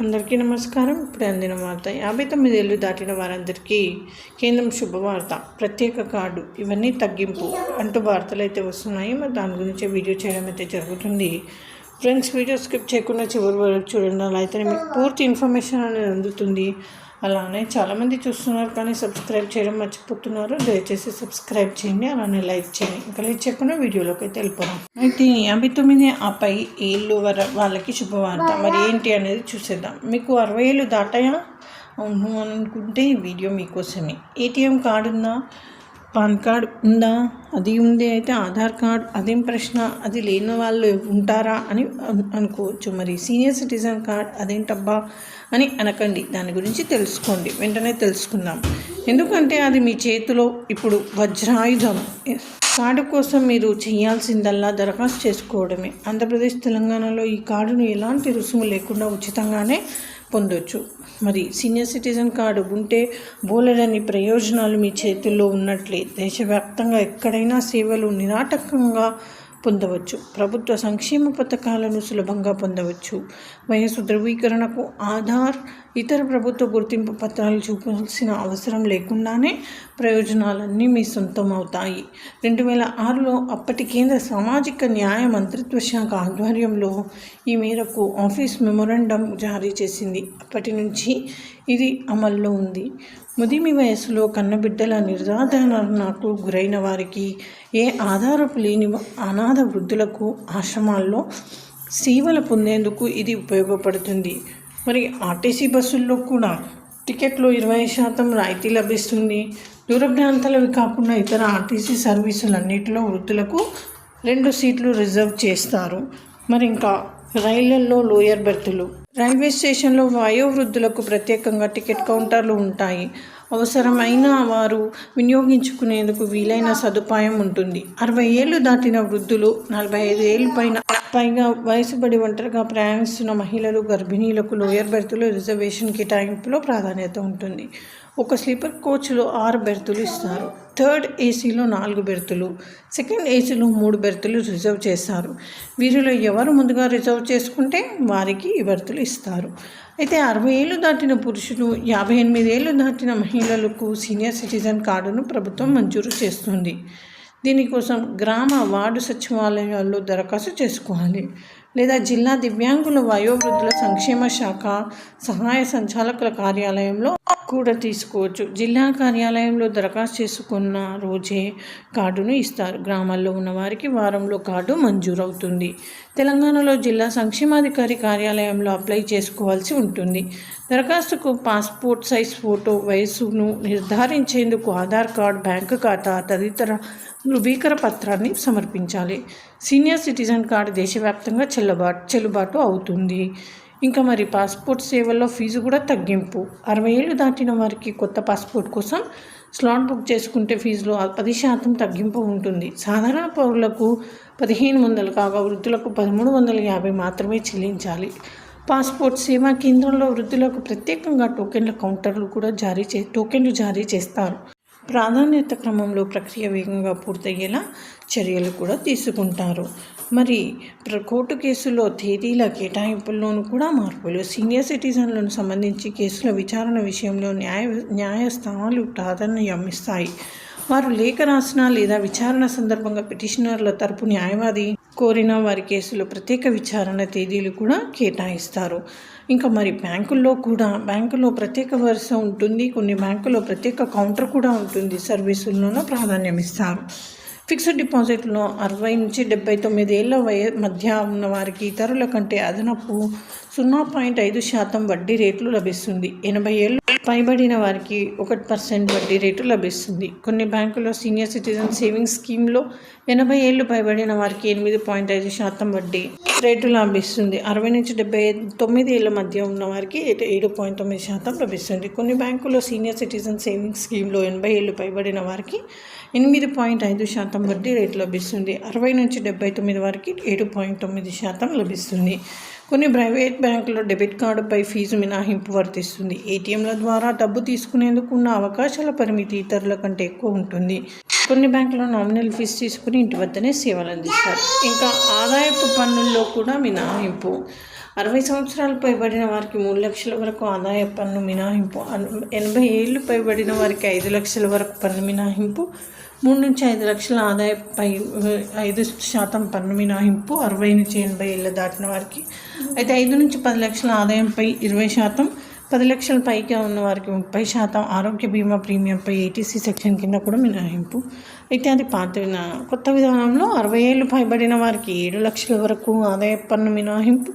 అందరికీ నమస్కారం. ఇప్పుడు అందిన వార్త యాభై తొమ్మిది ఏళ్ళు దాటిన వారందరికీ కేంద్రం శుభవార్త. ప్రత్యేక కార్డు. ఇవన్నీ తగ్గింపు అంటూ వార్తలు అయితే వస్తున్నాయి. మరి దాని గురించి వీడియో చేయడం అయితే జరుగుతుంది. ఫ్రెండ్స్ వీడియో స్కిప్ చేయకుండా చివరి వరకు చూడండి. అలా అయితే మీకు పూర్తి ఇన్ఫర్మేషన్ అనేది అందుతుంది. అలానే చాలామంది చూస్తున్నారు కానీ సబ్స్క్రైబ్ చేయడం మర్చిపోతున్నారు. దయచేసి సబ్స్క్రైబ్ చేయండి అలానే లైక్ చేయండి. ఇంకా లైక్ చేయకుండా వీడియోలోకి అయితే వెళ్ళిపోదాం. అయితే యాభై తొమ్మిది ఆపై ఏళ్ళు వర వాళ్ళకి శుభవార్త. మరి ఏంటి అనేది చూసేద్దాం. మీకు అరవై ఏళ్ళు దాటాయా? అవును అనుకుంటే ఈ వీడియో మీకోసమే. ఏటీఎం కార్డు ఉందా పాన్ కార్డ్ ఉందా? అది ఉంది అయితే ఆధార్ కార్డ్ అదేం ప్రశ్న? అది లేని వాళ్ళు ఉంటారా అని అనుకోవచ్చు. మరి సీనియర్ సిటిజన్ కార్డ్ అదేంటబ్బా అని అనకండి. దాని గురించి తెలుసుకోండి. వెంటనే తెలుసుకుందాం. ఎందుకంటే అది మీ చేతిలో ఇప్పుడు వజ్రాయుధం. కార్డు కోసం మీరు చేయాల్సిందల్లా దరఖాస్తు చేసుకోవడమే. ఆంధ్రప్రదేశ్ తెలంగాణలో ఈ కార్డును ఎలాంటి రుసుము లేకుండా ఉచితంగానే పొందొచ్చు. మరి సీనియర్ సిటిజన్ కార్డు ఉంటే బోలెడని ప్రయోజనాలు మీ చేతుల్లో ఉన్నట్లే. దేశవ్యాప్తంగా ఎక్కడైనా సేవలు నిరాటకంగా పొందవచ్చు. ప్రభుత్వ సంక్షేమ పథకాలను సులభంగా పొందవచ్చు. వయసు ధృవీకరణకు ఆధార్ ఇతర ప్రభుత్వ గుర్తింపు పత్రాలు చూపాల్సిన అవసరం లేకుండానే ప్రయోజనాలన్నీ మీ సొంతం అవుతాయి రెండు వేల ఆరులో అప్పటి కేంద్ర సామాజిక న్యాయ మంత్రిత్వ శాఖ ఆధ్వర్యంలో ఈ మేరకు ఆఫీస్ మెమొరండం జారీ చేసింది. అప్పటి నుంచి ఇది అమల్లో ఉంది. ముదిమి వయసులో కన్నబిడ్డల నిర్ధారణకు గురైన వారికి ఏ ఆధారపు లేని అనాథ వృద్ధులకు ఆశ్రమాల్లో సేవలు పొందేందుకు ఇది ఉపయోగపడుతుంది? మరి ఆర్టీసీ బస్సుల్లో కూడా టికెట్లో ఇరవై శాతం రాయితీ లభిస్తుంది. దూర ప్రాంతాలవి కాకుండా ఇతర ఆర్టీసీ సర్వీసులన్నింటిలో వృద్ధులకు రెండు సీట్లు రిజర్వ్ చేస్తారు. మరి ఇంకా రైళ్ళలో లోయర్ బెర్తులు. రైల్వే స్టేషన్లో వయోవృద్ధులకు ప్రత్యేకంగా టికెట్ కౌంటర్లు ఉంటాయి. అవసరమైన వారు వినియోగించుకునేందుకు వీలైన సదుపాయం ఉంటుంది. అరవై ఏళ్ళు దాటిన వృద్ధులు నలభై ఐదు ఏళ్ళు పైన పైగా వయసుబడి ఒంటరిగా ప్రయాణిస్తున్న మహిళలు గర్భిణీలకు లోయర్ బెర్త్లో రిజర్వేషన్ కేటాయింపులో ప్రాధాన్యత ఉంటుంది. ఒక స్లీపర్ కోచ్లో ఆరు బెర్తులు ఇస్తారు. థర్డ్ ఏసీలో నాలుగు బెర్తులు. సెకండ్ ఏసీలో మూడు బెర్తులు రిజర్వ్ చేస్తారు. వీరిలో ఎవరు ముందుగా రిజర్వ్ చేసుకుంటే వారికి ఈ బెర్తులు ఇస్తారు. అయితే అరవై ఏళ్ళు దాటిన పురుషులు యాభై ఎనిమిది ఏళ్ళు దాటిన మహిళలకు సీనియర్ సిటిజన్ కార్డును ప్రభుత్వం మంజూరు చేస్తుంది. దీనికోసం గ్రామ వార్డు సచివాలయాల్లో దరఖాస్తు చేసుకోవాలి. లేదా జిల్లా దివ్యాంగుల వయోవృద్ధుల సంక్షేమ శాఖ సహాయ సంచాలకుల కార్యాలయంలో కూడా తీసుకోవచ్చు. జిల్లా కార్యాలయంలో దరఖాస్తు చేసుకున్న రోజే కార్డును ఇస్తారు. గ్రామాల్లో ఉన్న వారికి వారంలో కార్డు మంజూరవుతుంది. తెలంగాణలో జిల్లా సంక్షేమాధికారి కార్యాలయంలో అప్లై చేసుకోవాల్సి ఉంటుంది. దరఖాస్తుకు పాస్పోర్ట్ సైజ్ ఫోటో వయస్సును నిర్ధారించేందుకు ఆధార్ కార్డ్ బ్యాంకు ఖాతా తదితర ధృవీకర పత్రాన్ని సమర్పించాలి. సీనియర్ సిటిజన్ కార్డు దేశవ్యాప్తంగా చెల్లబాటు చెల్లుబాటు అవుతుంది. ఇంకా మరి పాస్పోర్ట్ సేవల్లో ఫీజు కూడా తగ్గింపు. అరవై ఏళ్ళు దాటిన వారికి కొత్త పాస్పోర్ట్ కోసం స్లాట్ బుక్ చేసుకుంటే ఫీజులో పది శాతం తగ్గింపు ఉంటుంది. సాధారణ పౌరులకు పదిహేను వందలు కాగా వృద్ధులకు పదమూడు వందల యాభై మాత్రమే చెల్లించాలి. పాస్పోర్ట్ సేవా కేంద్రంలో వృద్ధులకు ప్రత్యేకంగా టోకెన్ల కౌంటర్లు కూడా జారీ చే టోకెన్లు జారీ చేస్తారు. ప్రాధాన్యత క్రమంలో ప్రక్రియ వేగంగా పూర్తయ్యేలా చర్యలు కూడా తీసుకుంటారు. మరి ప్ర- కోర్టు కేసుల్లో తేదీల కేటాయింపుల్లోనూ కూడా మార్పులు సీనియర్ సిటిజన్లను సంబంధించి కేసుల విచారణ విషయంలో న్యాయ న్యాయస్థానాలు ప్రాధాన్యం ఇస్తాయి. వారు లేఖ రాసిన లేదా విచారణ సందర్భంగా పిటిషనర్ల తరపు న్యాయవాది కోరిన వారి కేసులో ప్రత్యేక విచారణ తేదీలు కూడా కేటాయిస్తారు. ఇంకా మరి బ్యాంకుల్లో కూడా బ్యాంకులో ప్రత్యేక వరుస ఉంటుంది. కొన్ని బ్యాంకుల్లో ప్రత్యేక కౌంటర్ కూడా ఉంటుంది. సర్వీసుల్లోనూ ప్రాధాన్యం ఇస్తారు. ఫిక్స్డ్ డిపాజిట్లో అరవై నుంచి డెబ్బై తొమ్మిది ఏళ్ళ వయ మధ్య ఉన్న వారికి ఇతరుల కంటే అదనపు సున్నా పాయింట్ ఐదు శాతం వడ్డీ రేట్లు లభిస్తుంది. ఎనభై ఏళ్ళు పైబడిన వారికి ఒకటి పర్సెంట్ వడ్డీ రేటు లభిస్తుంది. కొన్ని బ్యాంకుల్లో సీనియర్ సిటిజన్ సేవింగ్స్ స్కీమ్లో ఎనభై ఏళ్ళు పైబడిన వారికి ఎనిమిది పాయింట్ ఐదు శాతం వడ్డీ రేటు లభిస్తుంది. అరవై నుంచి డెబ్బై తొమ్మిది ఏళ్ళ మధ్య ఉన్న వారికి ఏడు- పాయింట్ తొమ్మిది శాతం లభిస్తుంది. కొన్ని బ్యాంకుల్లో సీనియర్ సిటిజన్ సేవింగ్స్ స్కీమ్లో ఎనభై ఏళ్ళు పైబడిన వారికి ఎనిమిది పాయింట్ ఐదు శాతం వడ్డీ రేటు లభిస్తుంది. అరవై నుంచి డెబ్బై తొమ్మిది వారికి ఏడు పాయింట్ తొమ్మిది శాతం లభిస్తుంది. కొన్ని ప్రైవేట్ బ్యాంకుల్లో డెబిట్ కార్డుపై ఫీజు మినహాయింపు వర్తిస్తుంది. ఏటీఎంల ద్వారా డబ్బు తీసుకునేందుకు ఉన్న అవకాశాల పరిమితి ఇతరుల కంటే ఎక్కువ ఉంటుంది. కొన్ని బ్యాంకులో నామినల్ ఫీజు తీసుకుని ఇంటి వద్దనే సేవలు అందిస్తారు. ఇంకా ఆదాయపు పన్నుల్లో కూడా మినహాయింపు. అరవై సంవత్సరాలు పైబడిన వారికి మూడు లక్షల వరకు ఆదాయ పన్ను మినహాయింపు. ఎనభై ఏళ్ళు పైబడిన వారికి ఐదు లక్షల వరకు పన్ను మినహాయింపు. మూడు నుంచి ఐదు లక్షల ఆదాయపై ఐదు శాతం పన్ను మినహాయింపు అరవై నుంచి ఎనభై ఏళ్ళు దాటిన వారికి. అయితే ఐదు నుంచి పది లక్షల ఆదాయంపై ఇరవై శాతం పది లక్షల పైగా ఉన్న వారికి ముప్పై శాతం ఆరోగ్య బీమా ప్రీమియంపై ఏటీసీ సెక్షన్ కింద కూడా మినహాయింపు. అయితే అది పాత కొత్త విధానంలో అరవై ఏళ్ళు పైబడిన వారికి ఏడు లక్షల వరకు ఆదాయ పన్ను మినహాయింపు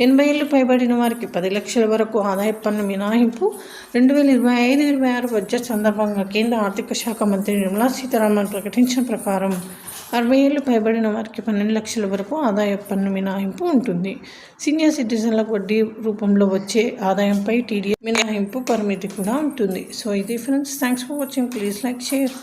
ఎనభై ఏళ్ళు పైబడిన వారికి పది లక్షల వరకు ఆదాయ పన్ను మినహాయింపు రెండు వేల ఇరవై ఐదు ఇరవై ఆరు బడ్జెట్ సందర్భంగా కేంద్ర ఆర్థిక శాఖ మంత్రి నిర్మలా సీతారామన్ ప్రకటించిన ప్రకారం అరవై ఏళ్ళు పైబడిన వారికి పన్నెండు లక్షల వరకు ఆదాయ పన్ను మినహాయింపు ఉంటుంది. సీనియర్ సిటిజన్లకు వడ్డీ రూపంలో వచ్చే ఆదాయంపై టీడీఎస్ మినహాయింపు పరిమితి కూడా ఉంటుంది. సో ఇది friends thanks for watching. Please like share.